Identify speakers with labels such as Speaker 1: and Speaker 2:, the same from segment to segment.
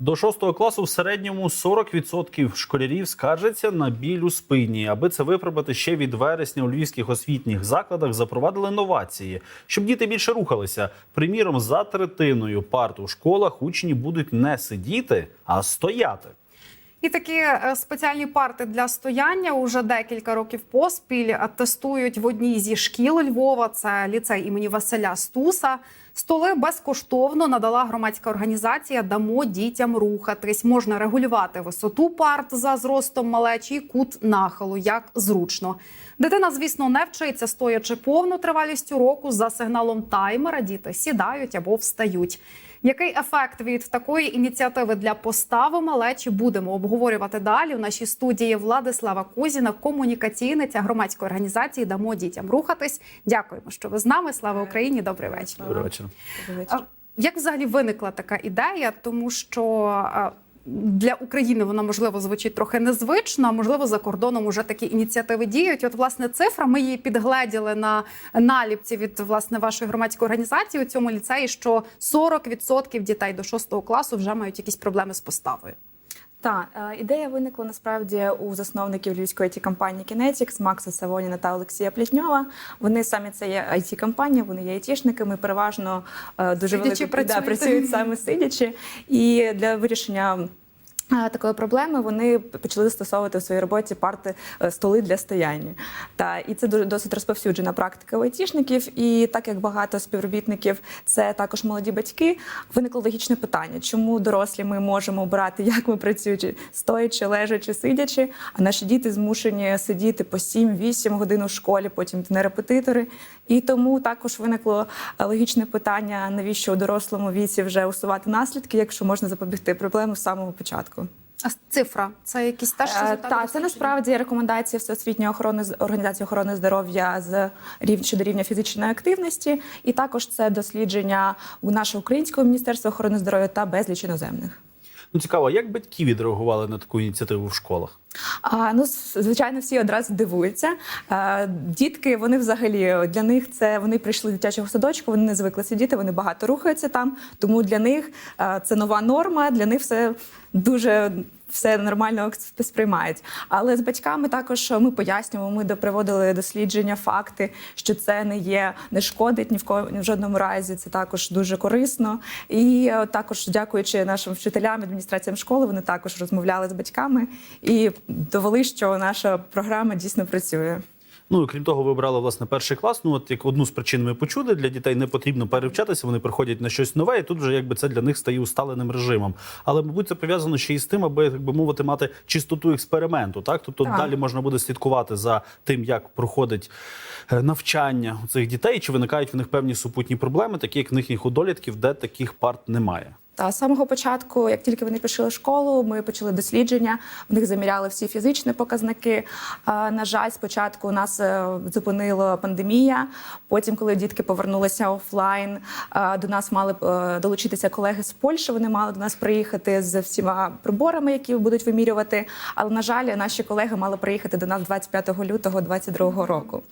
Speaker 1: До шостого класу в середньому 40% школярів скаржаться на біль у спині. Аби це виправити ще від вересня у львівських освітніх закладах запровадили новації, щоб діти більше рухалися. Приміром, за третиною парт у школах учні будуть не сидіти, а стояти.
Speaker 2: І такі е, спеціальні парти для стояння уже декілька років поспіль тестують в одній зі шкіл Львова. Це ліцей імені Василя Стуса. Столи безкоштовно надала громадська організація Дамо дітям рухатись. Можна регулювати висоту парт за зростом малечі кут нахилу, як зручно. Дитина, звісно, не вчиться стоячи повну тривалістю року. За сигналом таймера діти сідають або встають. Який ефект від такої ініціативи для постави малечі будемо обговорювати далі? У нашій студії Владислава Кузіна, комунікаційниця громадської організації Дамо дітям рухатись. Дякуємо, що ви з нами. Слава Україні! Добрий вечір.
Speaker 1: Добрий вечір.
Speaker 2: Як взагалі виникла така ідея? Тому що для України вона можливо звучить трохи незвично, а можливо за кордоном уже такі ініціативи діють. От власне цифра ми її підгледіли на наліпці від власне вашої громадської організації у цьому ліцеї, що 40% дітей до 6 класу вже мають якісь проблеми з поставою.
Speaker 3: Так, е, ідея виникла насправді у засновників львівської it компанії Kinetics, Макса Савоніна та Олексія Плітньова. Вони самі це є it компанія вони є айтішниками, переважно е, дуже
Speaker 2: Сидячи
Speaker 3: велико- да,
Speaker 2: працюють.
Speaker 3: працюють саме сидячи. І для вирішення. Такої проблеми вони почали застосовувати в своїй роботі парти е, столи для стояння. Та і це дуже досить розповсюджена практика у айтішників. І так як багато співробітників це також молоді батьки, виникло логічне питання: чому дорослі ми можемо обирати, як ми працюючи, стоячи, лежачи, сидячи, а наші діти змушені сидіти по 7-8 годин у школі, потім на репетитори. І тому також виникло е, логічне питання, навіщо у дорослому віці вже усувати наслідки, якщо можна запобігти проблему з самого початку.
Speaker 2: А цифра це якісь теж
Speaker 3: Е,
Speaker 2: результати
Speaker 3: Так, це насправді рекомендації Всесвітньої охорони з- організації охорони здоров'я з рів щодо рівня фізичної активності, і також це дослідження у нашого українського міністерства охорони здоров'я та безліч іноземних.
Speaker 1: Ну цікаво, як батьки відреагували на таку ініціативу в школах?
Speaker 3: А, ну, звичайно, всі одразу дивуються. А, дітки, вони взагалі для них це вони прийшли до дитячого садочку, вони не звикли сидіти, вони багато рухаються там. Тому для них а, це нова норма, для них все дуже. Все нормально сприймають. Але з батьками також ми пояснюємо, ми доприводили дослідження, факти, що це не є, не шкодить ні в ко ні в жодному разі. Це також дуже корисно. І е, також, дякуючи нашим вчителям, адміністраціям школи, вони також розмовляли з батьками і довели, що наша програма дійсно працює.
Speaker 1: Ну і крім того, ви обрали власне перший клас. Ну от як одну з причин ми почули, для дітей не потрібно перевчатися, вони приходять на щось нове, і тут вже якби це для них стає усталеним режимом. Але мабуть, це пов'язано ще й з тим, аби би мовити, мати чистоту експерименту. Так, тобто
Speaker 3: Так.
Speaker 1: далі можна буде слідкувати за тим, як проходить е, навчання у цих дітей, чи виникають в них певні супутні проблеми, такі як в їхніх одолітків, де таких парт немає.
Speaker 3: Та з самого початку, як тільки вони пішли в школу, ми почали дослідження. В них заміряли всі фізичні показники. На жаль, спочатку нас е, зупинила пандемія. Потім, коли дітки повернулися офлайн, до нас мали е, долучитися колеги з Польщі. Вони мали до нас приїхати з всіма приборами, які будуть вимірювати. Але на жаль, наші колеги мали приїхати до нас 25 лютого 2022 року.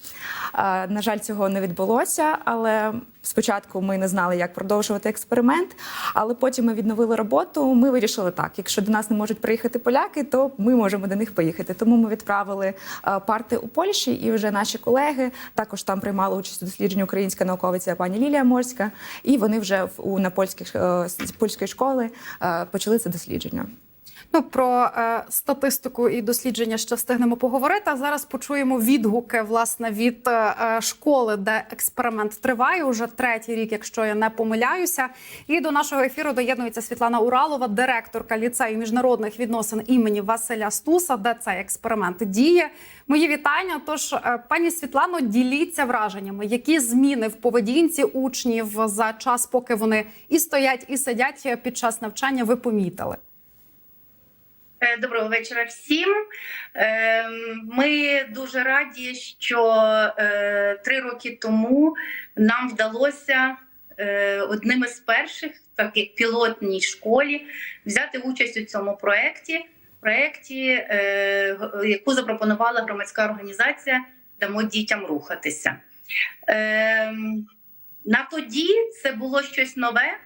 Speaker 3: На жаль, цього не відбулося, але спочатку ми не знали, як продовжувати експеримент. Але потім ми відновили роботу. Ми вирішили так: якщо до нас не можуть приїхати поляки, то ми можемо до них поїхати. Тому ми відправили е, парти у Польщі, і вже наші колеги також там приймали участь у дослідженні українська науковиця пані Лілія Морська. І вони вже у на польських е, польської школи е, почали це дослідження.
Speaker 2: Ну про е, статистику і дослідження ще встигнемо поговорити. А зараз почуємо відгуки власне від е, е, школи, де експеримент триває уже третій рік, якщо я не помиляюся. І до нашого ефіру доєднується Світлана Уралова, директорка ліцею міжнародних відносин імені Василя Стуса, де цей експеримент діє. Мої вітання. Тож, е, пані Світлано, діліться враженнями, які зміни в поведінці учнів за час, поки вони і стоять, і сидять під час навчання, ви помітили.
Speaker 4: Е, Доброго вечора всім. Е, Ми дуже раді, що е, три роки тому нам вдалося е, одним із перших, так як пілотній школі, взяти участь у цьому проєкті, проєкті, яку запропонувала громадська організація Дамо дітям рухатися. Е, На тоді це було щось нове.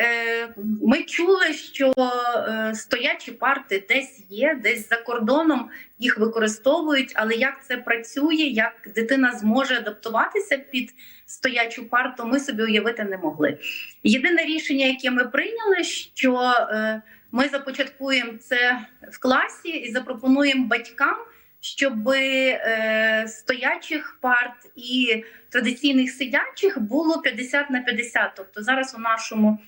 Speaker 4: Е, ми чули, що е, стоячі парти десь є, десь за кордоном їх використовують. Але як це працює, як дитина зможе адаптуватися під стоячу парту, ми собі уявити не могли. Єдине рішення, яке ми прийняли, що е, ми започаткуємо це в класі і запропонуємо батькам, щоб стоячих парт і традиційних сидячих було 50 на 50. Тобто зараз у нашому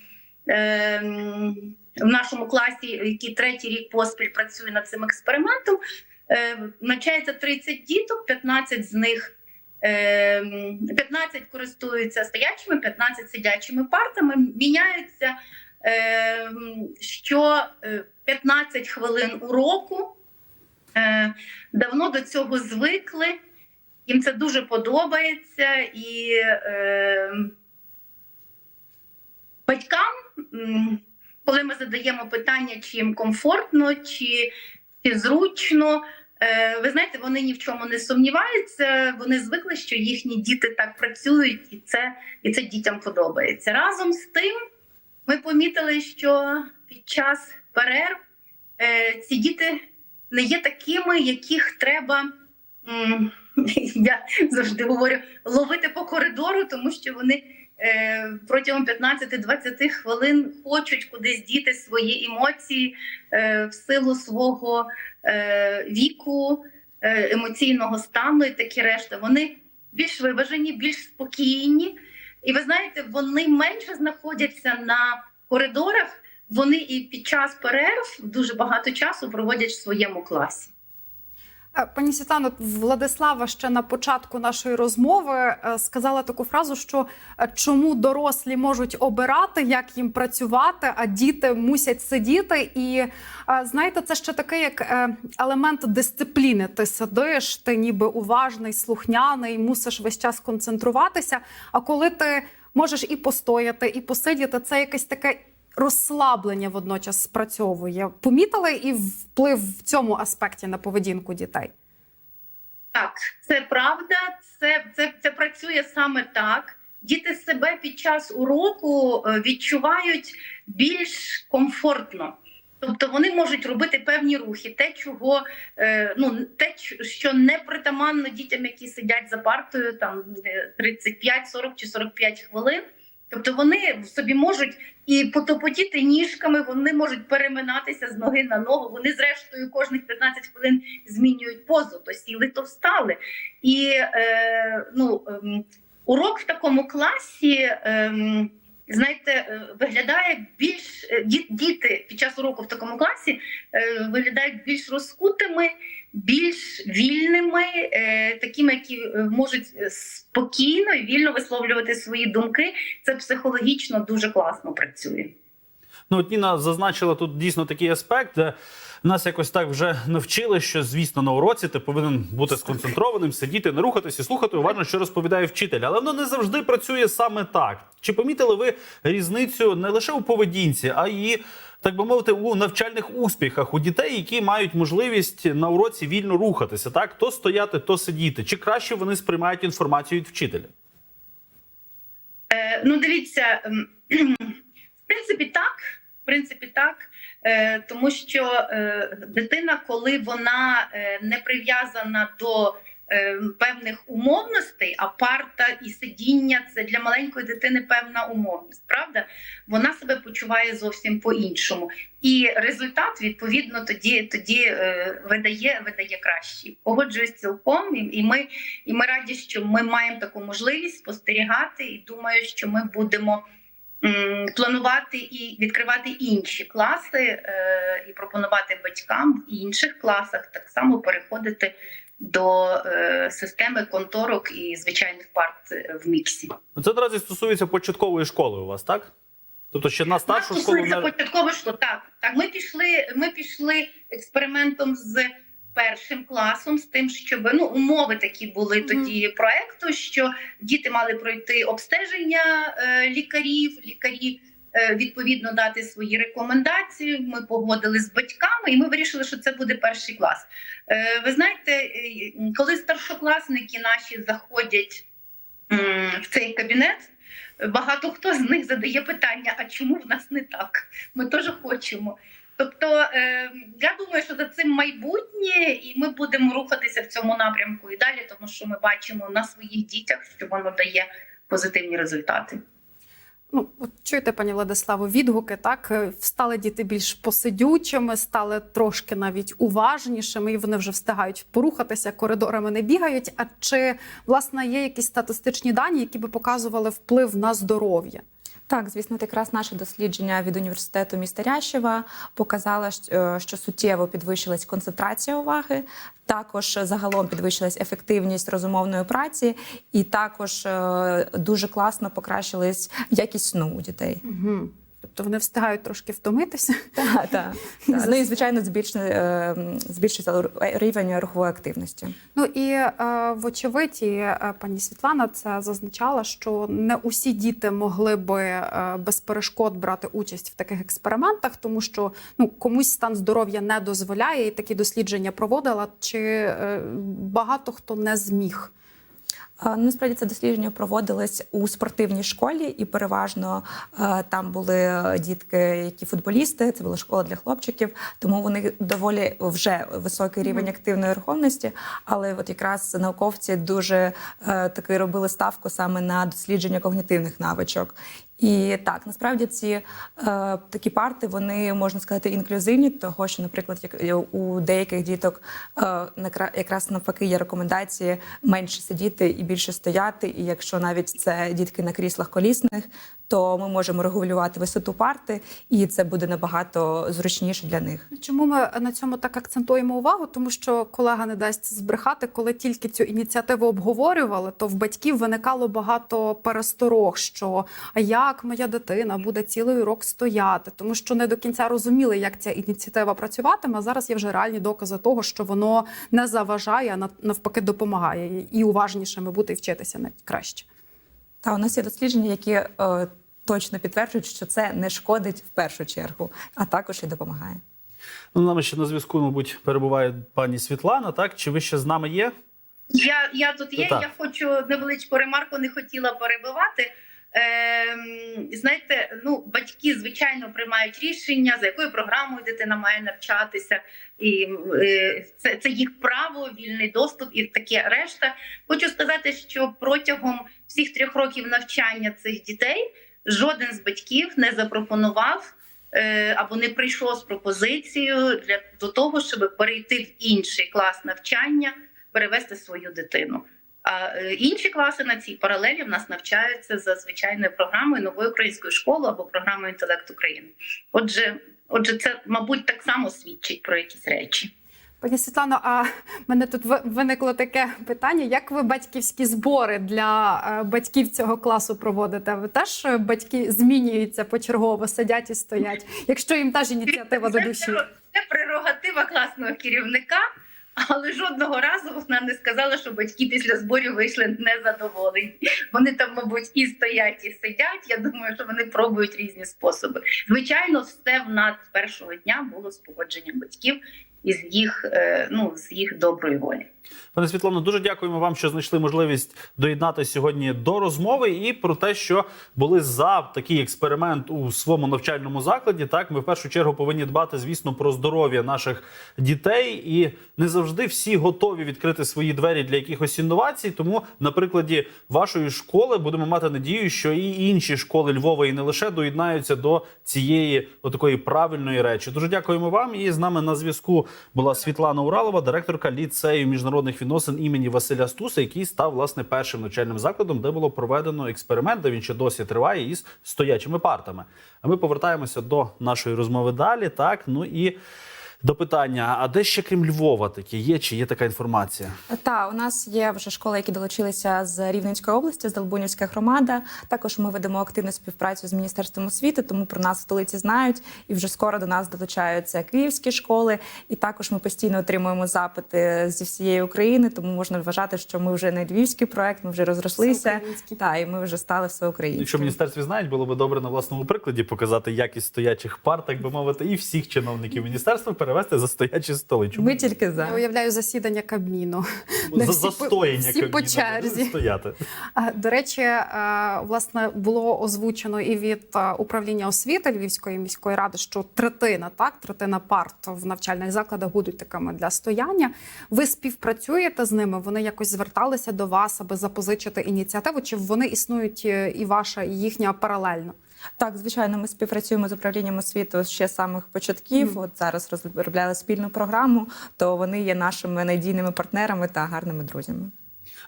Speaker 4: в нашому класі, який третій рік поспіль працює над цим експериментом, е, навчається 30 діток, 15 з них. е, 15 користуються стоячими, 15 сидячими партами. Міняються е, що е, 15 хвилин уроку. Е, Давно до цього звикли. Їм це дуже подобається, і е, батькам, коли ми задаємо питання, чи їм комфортно, чи, чи зручно, е, ви знаєте, вони ні в чому не сумніваються. Вони звикли, що їхні діти так працюють, і це, і це дітям подобається. Разом з тим, ми помітили, що під час перерв е, ці діти не є такими, яких треба. Я завжди говорю ловити по коридору, тому що вони протягом 15-20 хвилин хочуть кудись діти свої емоції е, в силу свого е, віку, е, емоційного стану і такі решта. Вони більш виважені, більш спокійні. І ви знаєте, вони менше знаходяться на коридорах. Вони і під час перерв дуже багато часу проводять в своєму класі.
Speaker 2: Е, Пані Світлано, Владислава ще на початку нашої розмови е, сказала таку фразу, що е, чому дорослі можуть обирати, як їм працювати, а діти мусять сидіти. І знаєте, це ще такий як елемент дисципліни. Ти сидиш, ти ніби уважний, слухняний, мусиш весь час концентруватися. А коли ти можеш і постояти, і посидіти, це якесь таке. Розслаблення водночас спрацьовує. Помітили і вплив в цьому аспекті на поведінку дітей?
Speaker 4: Так, це правда, це, це, це працює саме так. Діти себе під час уроку е, відчувають більш комфортно. Тобто вони можуть робити певні рухи, те, чого е, ну те, що не притаманно дітям, які сидять за партою там е, 35, 40 чи 45 хвилин. Тобто вони собі можуть і потопотіти ніжками, вони можуть переминатися з ноги на ногу. Вони, зрештою, кожних 15 хвилин змінюють позу, то сіли, то встали. І е, ну, ем, урок в такому класі. Ем, Знаєте, е, виглядає більш е, діти під час уроку в такому класі е, виглядають більш розкутими, більш вільними, е, такими, які е, можуть спокійно і вільно висловлювати свої думки. Це психологічно дуже класно працює.
Speaker 1: Ну, от Ніна зазначила тут дійсно такий аспект, нас якось так вже навчили, що звісно на уроці ти повинен бути сконцентрованим, сидіти, не рухатись і слухати уважно, що розповідає вчитель. Але воно не завжди працює саме так. Чи помітили ви різницю не лише у поведінці, а й так би мовити, у навчальних успіхах у дітей, які мають можливість на уроці вільно рухатися, так то стояти, то сидіти, чи краще вони сприймають інформацію від вчителя?
Speaker 4: Е, ну, дивіться, ем, в принципі, так. В принципі, так. Е, тому що е, дитина, коли вона е, не прив'язана до певних умовностей, а парта і сидіння це для маленької дитини певна умовність, правда? Вона себе почуває зовсім по-іншому. І результат, відповідно, тоді, тоді е, видає, видає кращий. Погоджуюсь цілком, і, ми, і ми раді, що ми маємо таку можливість спостерігати, і думаю, що ми будемо планувати і відкривати інші класи е, і пропонувати батькам в інших класах так само переходити до е, системи конторок і звичайних парт е, в міксі.
Speaker 1: Це наразі стосується початкової школи у вас, так? Тобто ще на старшу
Speaker 4: Нас
Speaker 1: школу
Speaker 4: стосується
Speaker 1: не
Speaker 4: початкове що так. Так, ми пішли, ми пішли експериментом з першим класом, з тим, щоб ну умови такі були
Speaker 2: Мгм.
Speaker 4: тоді проекту, що діти мали пройти обстеження е, лікарів, лікарі. Е, Відповідно дати свої рекомендації. Ми погодили з батьками, і ми вирішили, що це буде перший клас. Е, Ви знаєте, е, коли старшокласники наші заходять в цей кабінет, багато хто з них задає питання: а чому в нас не так? Ми теж хочемо. Тобто, я думаю, що за цим майбутнє, і ми будемо рухатися в цьому напрямку і далі, тому що ми бачимо на своїх дітях, що воно дає позитивні результати.
Speaker 2: Ну, от чуєте, пані Владиславо, відгуки так Е, стали діти більш посидючими, стали трошки навіть уважнішими, і вони вже встигають порухатися, коридорами не бігають. А чи власне є якісь статистичні дані, які би показували вплив на здоров'я?
Speaker 3: Так, звісно, якраз наше дослідження від університету міста Рящева показало, е, що суттєво підвищилась концентрація уваги, також загалом підвищилась ефективність розумовної праці, і також е, дуже класно покращилась якість сну у дітей.
Speaker 2: Угу. Тобто вони встигають трошки втомитися.
Speaker 3: Так, так. Ну і звичайно, збільшує, е, рівень рухової активності.
Speaker 2: Ну і е, вочевидь, е, пані Світлана це зазначала, що не усі діти могли би е, без перешкод брати участь в таких експериментах, тому що ну комусь стан здоров'я не дозволяє, і такі дослідження проводила. Чи е, багато хто не зміг?
Speaker 3: Ну, Насправді це дослідження проводилось у спортивній школі, і переважно е, там були дітки, які футболісти. Це була школа для хлопчиків, тому вони доволі вже високий рівень активної рухомості. Але от якраз науковці дуже е, таки робили ставку саме на дослідження когнітивних навичок. І так, насправді ці е, такі парти вони можна сказати інклюзивні, того що, наприклад, як у деяких діток е, якраз навпаки є рекомендації менше сидіти і більше стояти. І якщо навіть це дітки на кріслах колісних, то ми можемо регулювати висоту парти, і це буде набагато зручніше для них.
Speaker 2: Чому ми на цьому так акцентуємо увагу? Тому що колега не дасть збрехати, коли тільки цю ініціативу обговорювали, то в батьків виникало багато пересторог, що а як моя дитина буде цілий урок стояти, тому що не до кінця розуміли, як ця ініціатива працюватиме. А зараз є вже реальні докази того, що воно не заважає, а навпаки допомагає і уважнішими бути і вчитися навіть краще.
Speaker 3: Та у нас є дослідження, які е, точно підтверджують, що це не шкодить в першу чергу, а також і допомагає.
Speaker 1: Ну, нами ще на зв'язку, мабуть, перебуває пані Світлана. Так, чи ви ще з нами є?
Speaker 4: Я, я тут є,
Speaker 1: Так.
Speaker 4: я хочу невеличку ремарку, не хотіла перебивати. Ем, знаєте, ну батьки звичайно приймають рішення, за якою програмою дитина має навчатися, і е, це, це їх право, вільний доступ і таке решта. Хочу сказати, що протягом всіх трьох років навчання цих дітей жоден з батьків не запропонував е, або не прийшов з пропозицією для до того, щоб перейти в інший клас навчання, перевести свою дитину. А е, інші класи на цій паралелі в нас навчаються за звичайною програмою нової української школи або програмою інтелект України. Отже, отже, це мабуть так само свідчить про якісь речі.
Speaker 2: Пані Світлано, а мене тут ви- виникло таке питання: як ви батьківські збори для е, батьків цього класу проводите? Ви теж е, батьки змінюються почергово, сидять і стоять, якщо їм теж ініціатива до душі?
Speaker 4: Це прерогатива класного керівника, але жодного разу вона не сказала, що батьки після зборів вийшли незадоволені. Вони там, мабуть, і стоять, і сидять. Я думаю, що вони пробують різні способи. Звичайно, все в нас першого дня було з погодженням батьків і з їх, е, ну, з їх доброї волі.
Speaker 1: Пане Світлано, дуже дякуємо вам, що знайшли можливість доєднати сьогодні до розмови і про те, що були за такий експеримент у своєму навчальному закладі. Так, ми в першу чергу повинні дбати, звісно, про здоров'я наших дітей, і не завжди всі готові відкрити свої двері для якихось інновацій. Тому на прикладі вашої школи будемо мати надію, що і інші школи Львова і не лише доєднаються до цієї отакої правильної речі. Дуже дякуємо вам. І з нами на зв'язку була Світлана Уралова, директорка ліцею міжнародних відносин імені Василя Стуса, який став власне першим навчальним закладом, де було проведено експеримент, де він ще досі триває із стоячими партами. А ми повертаємося до нашої розмови далі. Так, ну і до питання: а де ще крім Львова таке є? Чи є така інформація?
Speaker 3: Та у нас є вже школи, які долучилися з Рівненської області, з Долбунівська громада. Також ми ведемо активну співпрацю з міністерством освіти, тому про нас в столиці знають. І вже скоро до нас долучаються київські школи. І також ми постійно отримуємо запити зі всієї України. Тому можна вважати, що ми вже не львівський проект, ми вже розрослися. Та і ми вже стали всеукраїнськими.
Speaker 1: Якщо в міністерстві знають, було би добре на власному прикладі показати якість стоячих парт, так би мовити, і всіх чиновників міністерства перевести за стоячі столи. Чому
Speaker 3: Ми тільки
Speaker 2: Я уявляю засідання Кабміну.
Speaker 1: за
Speaker 2: всі
Speaker 1: застояння
Speaker 2: всі по черзі.
Speaker 1: стояти.
Speaker 2: До речі, власне було озвучено і від управління освіти Львівської міської ради, що третина, так, третина парт в навчальних закладах будуть такими для стояння. Ви співпрацюєте з ними? Вони якось зверталися до вас, аби запозичити ініціативу? Чи вони існують е, і ваша, і їхня паралельно?
Speaker 3: Так, звичайно, ми співпрацюємо з управлінням освіти ще з самих початків.
Speaker 2: Мгм.
Speaker 3: От зараз розробляли спільну програму, то вони є нашими надійними партнерами та гарними друзями.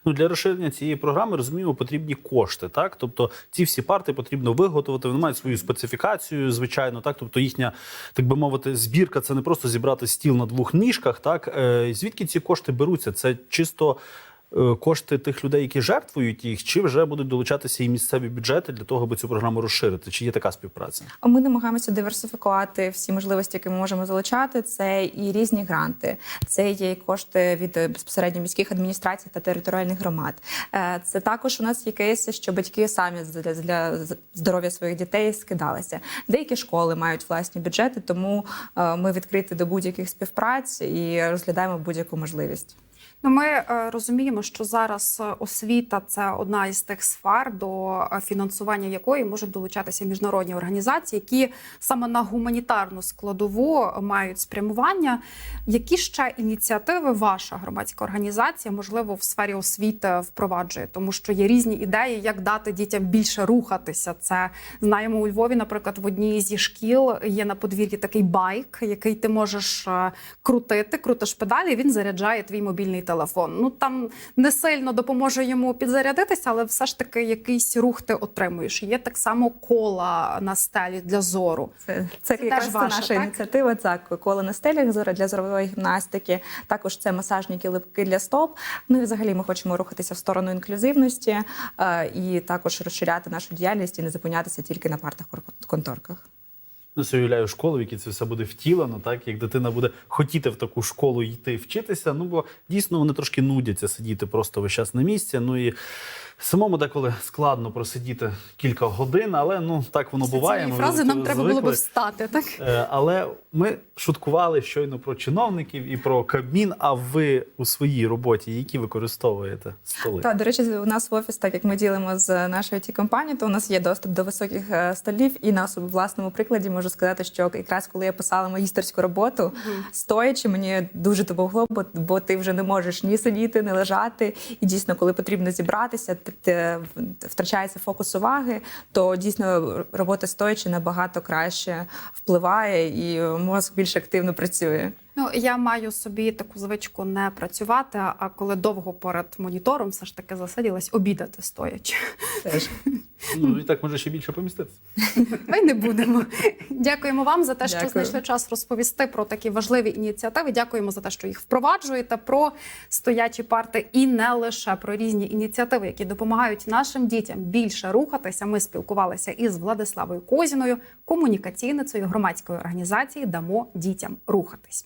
Speaker 1: Ну для розширення цієї програми розуміємо, потрібні кошти. Так, тобто ці всі парти потрібно виготовити. Вони мають свою специфікацію, звичайно. Так, тобто їхня, так би мовити, збірка це не просто зібрати стіл на двох ніжках. Так Е, звідки ці кошти беруться? Це чисто. Е, Кошти тих людей, які жертвують їх, чи вже будуть долучатися і місцеві бюджети для того, аби цю програму розширити? Чи є така співпраця?
Speaker 3: Ми намагаємося диверсифікувати всі можливості, які ми можемо залучати. Це і різні гранти, це є і кошти від е, безпосередньо міських адміністрацій та територіальних громад. Е, Це також у нас є кейси, що батьки самі для, здоров'я своїх дітей скидалися. Деякі школи мають власні бюджети, тому ми відкриті до будь-яких співпраць і розглядаємо будь-яку можливість.
Speaker 2: Ну, ми е, розуміємо, що зараз е, освіта це одна із тих сфер, до е, фінансування якої можуть долучатися міжнародні організації, які саме на гуманітарну складову мають спрямування. Які ще ініціативи ваша громадська організація, можливо, в сфері освіти впроваджує? Тому що є різні ідеї, як дати дітям більше рухатися. Це знаємо у Львові, наприклад, в одній зі шкіл є на подвір'ї такий байк, який ти можеш крутити, крутиш педалі, він заряджає твій мобільний телефон. Ну там не сильно допоможе йому підзарядитися, але все ж таки якийсь рух ти отримуєш. Є так само кола на стелі для зору.
Speaker 3: Це, це,
Speaker 2: Це
Speaker 3: якраз
Speaker 2: ваша,
Speaker 3: наша
Speaker 2: так?
Speaker 3: ініціатива. Так, коло на стелях зора для зорової гімнастики. Також це масажні килимки для стоп. Ну і взагалі ми хочемо рухатися в сторону інклюзивності е, і також розширяти нашу діяльність і не зупинятися тільки на партах конторках.
Speaker 1: Ну, собі уявляю школу, в якій це все буде втілено, так як дитина буде хотіти в таку школу йти вчитися. Ну бо дійсно вони трошки нудяться сидіти просто весь час на місці. Ну і самому деколи складно просидіти кілька годин, але ну так воно
Speaker 2: Після
Speaker 1: буває.
Speaker 2: цієї фрази
Speaker 1: до
Speaker 2: нам треба було би встати. Так
Speaker 1: Е, Але ми шуткували щойно про чиновників і про Кабмін. А ви у своїй роботі які використовуєте столи?
Speaker 3: Та до речі, у нас в офіс, так як ми ділимо з нашою it компанією, то у нас є доступ до високих е, столів. І на особ- власному прикладі можу сказати, що якраз коли я писала магістерську роботу, стоячи, мені дуже допомогло, бо, бо ти вже не можеш ні сидіти, ні лежати. І дійсно, коли потрібно зібратися, ти, ти втрачається фокус уваги, то дійсно робота стоячи набагато краще впливає, і мозок більш активно працює.
Speaker 2: Ну, я маю собі таку звичку не працювати, а коли довго перед монітором все ж таки засиділась, обідати стоячи.
Speaker 3: Теж.
Speaker 1: Ну і так може ще більше поміститися.
Speaker 2: Ми не будемо. Дякуємо вам за те, що
Speaker 3: Дякую.
Speaker 2: знайшли час розповісти про такі важливі ініціативи. Дякуємо за те, що їх впроваджуєте, про стоячі парти і не лише про різні ініціативи, які допомагають нашим дітям більше рухатися. Ми спілкувалися із Владиславою Козіною, комунікаційницею громадської організації Дамо дітям рухатись.